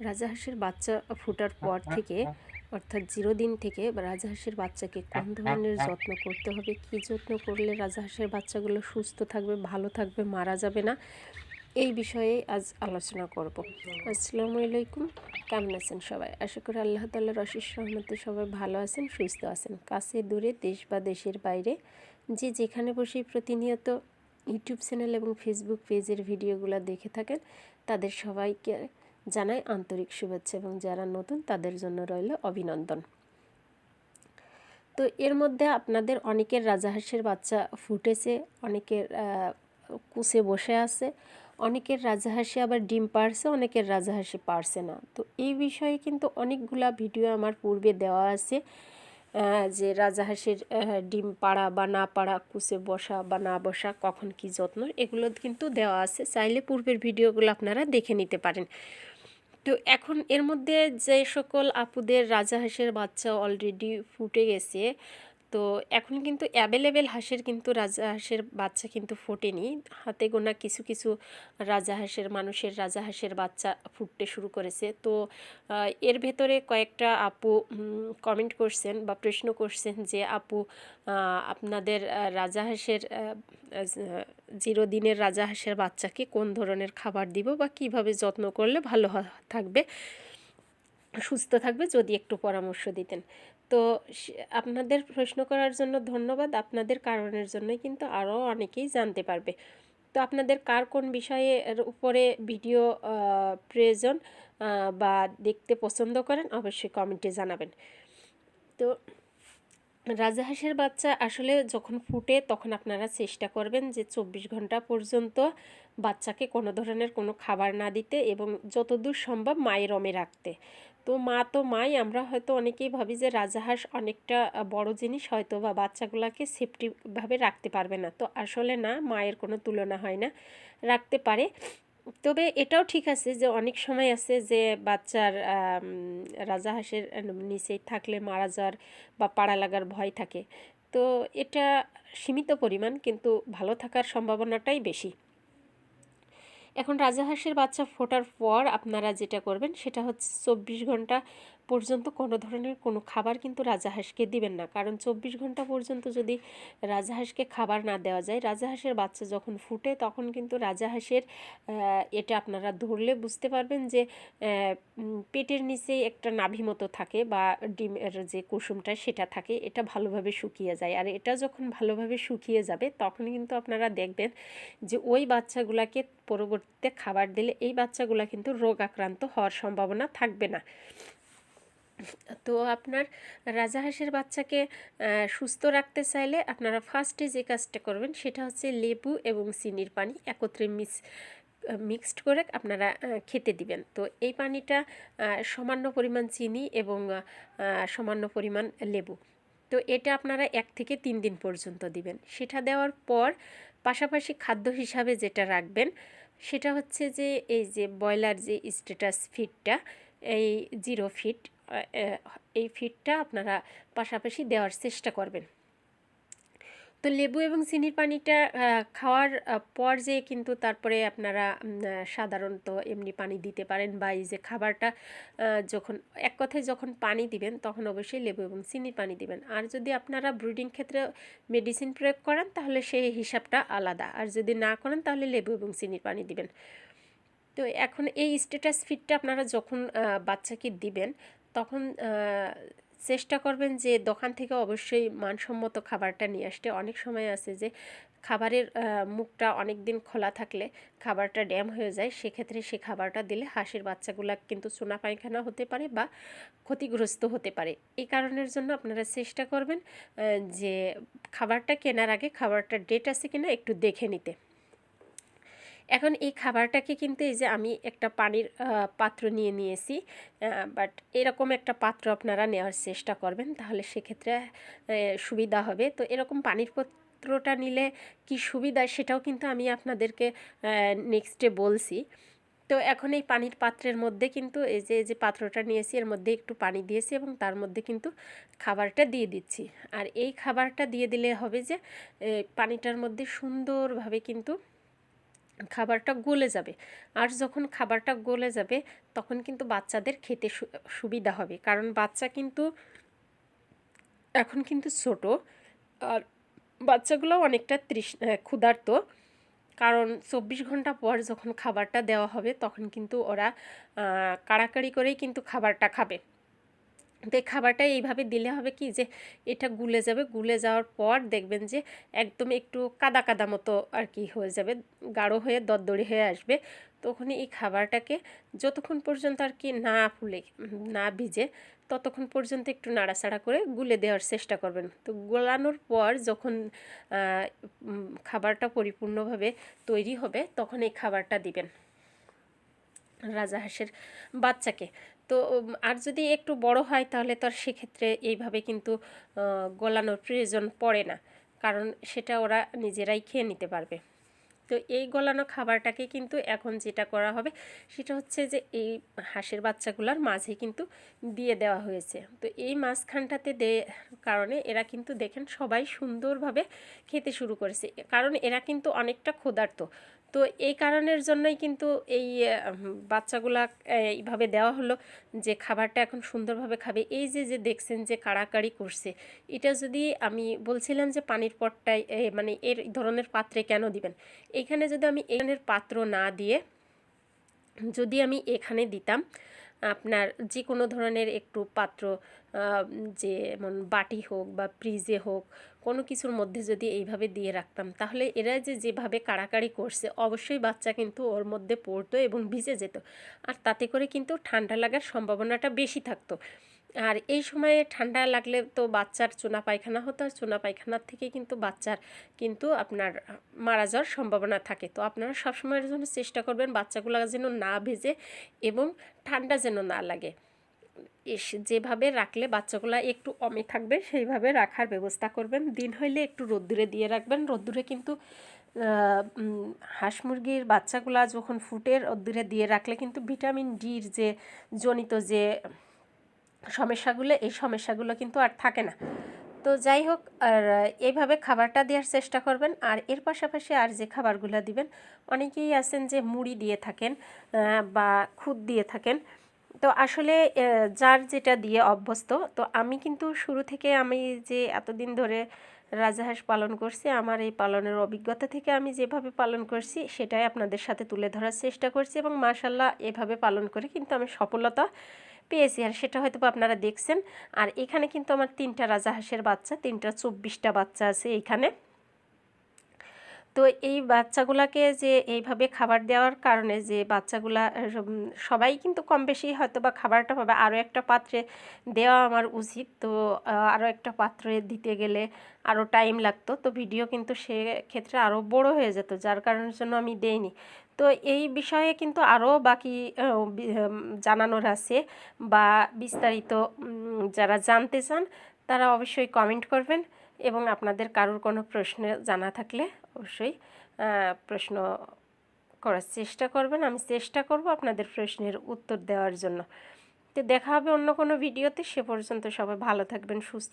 রাজাহাঁসের বাচ্চা ফোটার পর থেকে অর্থাৎ জিরো দিন থেকে রাজাহাঁসের বাচ্চাকে কোন ধরনের যত্ন করতে হবে কী যত্ন করলে রাজা রাজাহাঁসের বাচ্চাগুলো সুস্থ থাকবে ভালো থাকবে মারা যাবে না এই বিষয়ে আজ আলোচনা করব। আসসালামু আলাইকুম কেমন আছেন সবাই? আশা করি আল্লাহ তাল্লাহর অশেষ রহমতে সবাই ভালো আছেন সুস্থ আছেন। কাছে দূরে দেশ বা দেশের বাইরে যে যেখানে বসেই প্রতিনিয়ত ইউটিউব চ্যানেল এবং ফেসবুক পেজের ভিডিওগুলো দেখে থাকেন তাদের সবাইকে জানাই আন্তরিক শুভেচ্ছা এবং যারা নতুন তাদের জন্য রইল অভিনন্দন। তো এর মধ্যে আপনাদের অনেকের রাজাহাঁসের বাচ্চা ফুটেছে, অনেকের কুসে বসে আছে, অনেকের রাজাহাঁসি আবার ডিম পারছে অনেকের রাজাহাঁসি পারছে না। তো এই বিষয়ে কিন্তু অনেকগুলা ভিডিও আমার পূর্বে দেওয়া আছে যে রাজাহাঁসের ডিম পাড়া বা না পাড়া কুচে বসা বা না বসা, কখন কি যত্ন, এগুলো কিন্তু দেওয়া আছে। চাইলে পূর্বের ভিডিওগুলো আপনারা দেখে নিতে পারেন। তো এখন এর মধ্যে যে সকল আপুদের রাজাহাঁসের বাচ্চা অলরেডি ফুটে গেছে তো এখন কিন্তু অ্যাভেলেবেল হাঁসের কিন্তু রাজা হাঁসের বাচ্চা কিন্তু ফোটেনি। হাতে গোনা কিছু কিছু রাজা হাঁসের, মানুষের রাজা হাঁসের বাচ্চা ফুটতে শুরু করেছে। তো এর ভেতরে কয়েকটা আপু কমেন্ট করছেন বা প্রশ্ন করছেন যে, আপু আপনাদের রাজাহাঁসের জিরো দিনের রাজাহাঁসের বাচ্চাকে কোন ধরনের খাবার দিব বা কীভাবে যত্ন করলে ভালো থাকবে, সুস্থ থাকবে যদি একটু পরামর্শ দিতেন। তো আপনাদের প্রশ্ন করার জন্য ধন্যবাদ। আপনাদের কারণের জন্যই কিন্তু আরও অনেকেই জানতে পারবে। তো আপনাদের কার কোন বিষয়ের উপরে ভিডিও প্রয়োজন বা দেখতে পছন্দ করেন অবশ্যই কমেন্টে জানাবেন। তো রাজাহাঁসের বাচ্চা আসলে যখন ফুটে তখন আপনারা চেষ্টা করবেন যে চব্বিশ ঘণ্টা পর্যন্ত বাচ্চাকে কোনো ধরনের কোনো খাবার না দিতে এবং যতদূর সম্ভব মায়ের রমে রাখতে। তো মা তো মাই, আমরা হয়তো অনেকেই ভাবি যে রাজাহাঁস অনেকটা বড় জিনিস হয়তো বা বাচ্চাগুলোকে সেফটিভাবে রাখতে পারবে না। তো আসলে না, মায়ের কোনো তুলনা হয় না, রাখতে পারে। তবে এটাও ঠিক আছে যে অনেক সময় আছে যে বাচ্চার রাজাহাঁসের নিচেই থাকলে মারা যাওয়ার বা পাড়া লাগার ভয় থাকে। তো এটা সীমিত পরিমাণ, কিন্তু ভালো থাকার সম্ভাবনাটাই বেশি। এখন রাজাহাঁসের বাচ্চা ফোটার পর আপনারা যেটা করবেন সেটা হচ্ছে চব্বিশ ঘণ্টা পর্যন্ত কোনো ধরনের কোনো খাবার কিন্তু রাজাহাঁসকে দিবেন না। কারণ চব্বিশ ঘণ্টা পর্যন্ত যদি রাজাহাঁসকে খাবার না দেওয়া যায় রাজাহাঁসের বাচ্চা যখন ফুটে তখন কিন্তু রাজাহাঁসের এটা আপনারা ধরলে বুঝতে পারবেন যে পেটের নিচে একটা নাভি মতো থাকে বা ডিমের যে কুসুমটা সেটা থাকে, এটা ভালোভাবে শুকিয়ে যায়। আর এটা যখন ভালোভাবে শুকিয়ে যাবে তখন কিন্তু আপনারা দেখবেন যে ওই বাচ্চাগুলাকে পরবর্তীতে খাবার দিলে এই বাচ্চাগুলা কিন্তু রোগ আক্রান্ত হওয়ার সম্ভাবনা থাকবে না। তো আপনার রাজাহাঁসের বাচ্চাকে সুস্থ রাখতে চাইলে আপনারা ফার্স্টে যে কাজটা করবেন সেটা হচ্ছে লেবু এবং চিনির পানি একত্রে মিস মিক্সড করে আপনারা খেতে দিবেন। তো এই পানিটা সামান্য পরিমাণ চিনি এবং সামান্য পরিমাণ লেবু। তো এটা আপনারা এক থেকে তিন দিন পর্যন্ত দিবেন। সেটা দেওয়ার পর পাশাপাশি খাদ্য হিসাবে যেটা রাখবেন সেটা হচ্ছে যে, এই যে ব্রয়লার যে স্ট্যাটাস ফিডটা এই জিরো ফিট এই ফিডটা আপনারা পাশাপাশি দেওয়ার চেষ্টা করবেন। তো লেবু এবং চিনির পানিটা খাওয়ার পর যে কিন্তু তারপরে আপনারা সাধারণত এমনি পানি দিতে পারেন বা এই যে খাবারটা যখন, এক কথায় যখন পানি দিবেন, তখন অবশ্যই লেবু এবং চিনির পানি দিবেন। আর যদি আপনারা ব্রিডিং ক্ষেত্রে মেডিসিন প্রয়োগ করেন, তাহলে সেই হিসাবটা আলাদা। আর যদি না করেন, তাহলে লেবু এবং চিনির পানি দিবেন। তো এখন এই স্ট্যাটাস ফিডটা আপনারা যখন বাচ্চাকে দিবেন তখন চেষ্টা করবেন যে দোকান থেকে অবশ্যই মানসম্মত খাবারটা নিয়ে আসতে। অনেক সময় আছে যে খাবারের মুখটা অনেক দিন খোলা থাকলে খাবারটা ড্যাম হয়ে যায়, সেক্ষেত্রে সে খাবারটা দিলে হাঁসের বাচ্চাগুলো কিন্তু চুনা পায়খানা হতে পারে বা ক্ষতিগ্রস্ত হতে পারে। এই কারণের জন্য আপনারা চেষ্টা করবেন যে খাবারটা কেনার আগে খাবারটা ডেট আছে কিনা একটু দেখে নিতে। এখন এই খাবারটাকে কিন্তু এই যে আমি একটা পানির পাত্র নিয়ে নিয়েছি বাট এরকম একটা পাত্র আপনারা নেওয়ার চেষ্টা করবেন, তাহলে সেক্ষেত্রে সুবিধা হবে। তো এরকম পানির পাত্রটা নিলে কি সুবিধা সেটাও কিন্তু আমি আপনাদেরকে নেক্সটে বলছি। তো এখন এই পানির পাত্রের মধ্যে কিন্তু এই যে যে পাত্রটা নিয়েছি, এর মধ্যে একটু পানি দিয়েছি এবং তার মধ্যে কিন্তু খাবারটা দিয়ে দিচ্ছি। আর এই খাবারটা দিয়ে দিলে হবে যে পানিটার মধ্যে সুন্দরভাবে কিন্তু খাবারটা গলে যাবে। আর যখন খাবারটা গলে যাবে, তখন কিন্তু বাচ্চাদের খেতে সুবিধা হবে। কারণ বাচ্চা কিন্তু, এখন কিন্তু ছোট। আর বাচ্চাগুলো অনেকটা তৃষ ক্ষুধার্ত। কারণ চব্বিশ ঘণ্টা পর যখন খাবারটা দেওয়া হবে, তখন কিন্তু ওরা কাড়াকাড়ি করেই কিন্তু খাবারটা খাবে। তো এই খাবারটা এইভাবে দিলে হবে কি যে, এটা গুলে যাবে, গুলে যাওয়ার পর দেখবেন যে একদম একটু কাদা কাদা মতো আর কি হয়ে যাবে, গাঢ় হয়ে দরদড়ি হয়ে আসবে। তখনই এই খাবারটাকে যতক্ষণ পর্যন্ত আর কি না ফুলে, না ভিজে, ততক্ষণ পর্যন্ত একটু নাড়াচাড়া করে গুলে দেওয়ার চেষ্টা করবেন। তো গোলানোর পর যখন খাবারটা পরিপূর্ণভাবে তৈরি হবে, তখন এই খাবারটা দিবেন রাজাহাঁসের বাচ্চাকে। তো আর যদি একটু বড় হয় তাহলে তো আর সেক্ষেত্রে এইভাবে কিন্তু গলানোর প্রয়োজন পড়ে না। কারণ সেটা ওরা নিজেরাই খেয়ে নিতে পারবে। তো এই গলানো খাবারটাকে কিন্তু এখন যেটা করা হবে, সেটা হচ্ছে যে এই হাঁসের বাচ্চাগুলোর মাঝে কিন্তু দিয়ে দেওয়া হয়েছে। তো এই মাঝখানটাতে দে, কারণে এরা কিন্তু দেখেন সবাই সুন্দরভাবে খেতে শুরু করেছে। কারণ এরা কিন্তু অনেকটা ক্ষুধার্ত। তো এই কারণের জন্যই কিন্তু এই বাচ্চাগুলা এইভাবে দেওয়া হলো যে খাবারটা এখন সুন্দরভাবে খাবে। এই যে যে দেখছেন যে কাড়াকাড়ি করছে, এটা যদি আমি বলছিলাম যে পানির পটটায় মানে এর ধরনের পাত্রে কেন দিবেন? এখানে যদি আমি এখানের পাত্র না দিয়ে যদি আমি এখানে দিতাম, আপনার যে কোনো ধরনের একটু পাত্র আহ, যেমন বাটি হোক বা ফ্রিজে হোক কোনো কিছুর মধ্যে যদি এইভাবে দিয়ে রাখতাম তাহলে এরা যে যেভাবে কাড়াকাড়ি করছে অবশ্যই বাচ্চা কিন্তু ওর মধ্যে পড়তো এবং ভিজে যেত। আর তাতে করে কিন্তু ঠান্ডা লাগার সম্ভাবনাটা বেশি থাকতো। আর এই সময়ে ঠান্ডা লাগলে তো বাচ্চার চুনা পায়খানা হতো আর চুনা পায়খানার থেকে কিন্তু বাচ্চার কিন্তু আপনার মারা যাওয়ার সম্ভাবনা থাকে। তো আপনারা সবসময়ের জন্য চেষ্টা করবেন বাচ্চাগুলো যেন না ভেজে এবং ঠান্ডা যেন না লাগে। যেভাবে রাখলে বাচ্চাগুলা একটু অমে থাকবে, সেইভাবে রাখার ব্যবস্থা করবেন। দিন হইলে একটু রোদ্দুরে দিয়ে রাখবেন। রোদ্দুরে কিন্তু হাঁস মুরগির বাচ্চাগুলা যখন ফুটে রোদ্দুরে দিয়ে রাখলে কিন্তু ভিটামিন ডির যে জনিত যে সমস্যাগুলো, এই সমস্যাগুলো কিন্তু আর থাকে না। তো যাই হোক, আর এইভাবে খাবারটা দেওয়ার চেষ্টা করবেন। আর এর পাশাপাশি আর যে খাবারগুলো দিবেন, অনেকেই আছেন যে মুড়ি দিয়ে থাকেন বা খুদ দিয়ে থাকেন। তো আসলে যার যেটা দিয়ে অভ্যস্ত, তো আমি কিন্তু শুরু থেকে আমি যে এতদিন ধরে রাজাহাঁস পালন করছি, আমার এই পালনের অভিজ্ঞতা থেকে আমি যেভাবে পালন করছি, সেটাই আপনাদের সাথে তুলে ধরার চেষ্টা করছি এবং মাশাল্লাহ এভাবে পালন করে কিন্তু আমি সফলতা পেয়েছি। আর সেটা হয়তো আপনারা দেখছেন। আর এখানে কিন্তু আমার তিনটা রাজাহাঁসের বাচ্চা, তিনটা চব্বিশটা বাচ্চা আছে এইখানে তো এই বাচ্চাগুলাকে যে এইভাবে খাবার দেওয়ার কারণে যে বাচ্চাগুলা সবাই কিন্তু কম বেশি হয়তো বা খাবারটা পাবে। আরও একটা পাত্রে দেওয়া আমার উচিত। তো আরও একটা পাত্রে দিতে গেলে আরও টাইম লাগতো। তো ভিডিও কিন্তু সে ক্ষেত্রে আরও বড় হয়ে যেত, যার কারণের জন্য আমি দেইনি। তো এই বিষয়ে কিন্তু আরও বাকি জানানোর আছে বা বিস্তারিত যারা জানতে চান তারা অবশ্যই কমেন্ট করবেন এবং আপনাদের কারোর কোনো প্রশ্ন জানা থাকলে অবশ্যই প্রশ্ন করার চেষ্টা করবেন। আমি চেষ্টা করব আপনাদের প্রশ্নের উত্তর দেওয়ার জন্য। তো দেখা হবে অন্য কোনো ভিডিওতে। সে পর্যন্ত সবাই ভালো থাকবেন, সুস্থ